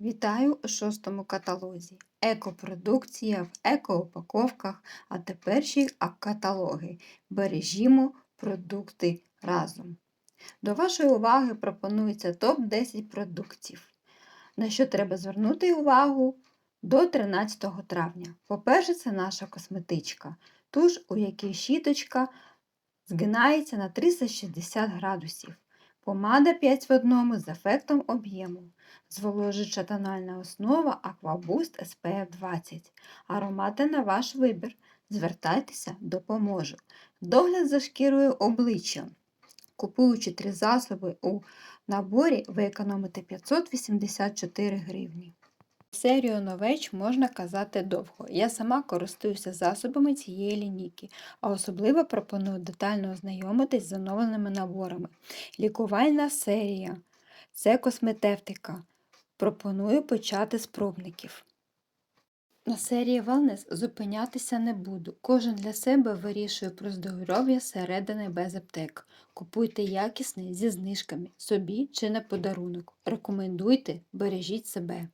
Вітаю у шостому каталозі. Екопродукція в екоупаковках, а тепер ще й каталоги. Бережімо продукти разом. До вашої уваги пропонується топ-10 продуктів. На що треба звернути увагу до 13 травня. По-перше, це наша косметичка, туш, у якій щіточка згинається на 360 градусів. Помада 5 в одному з ефектом об'єму. Зволожуюча тональна основа Aquaboost SPF 20. Аромати на ваш вибір. Звертайтеся, допоможу. Догляд за шкірою обличчя. Купуючи три засоби у наборі, ви економите 584 гривні. Серію новеч можна казати довго. Я сама користуюся засобами цієї лінійки, а особливо пропоную детально ознайомитись з оновленими наборами. Лікувальна серія це косметевтика. Пропоную почати з пробників. На серії Wellness зупинятися не буду. Кожен для себе вирішує про здоров'я середини без аптек. Купуйте якісний зі знижками собі чи на подарунок. Рекомендуйте, бережіть себе.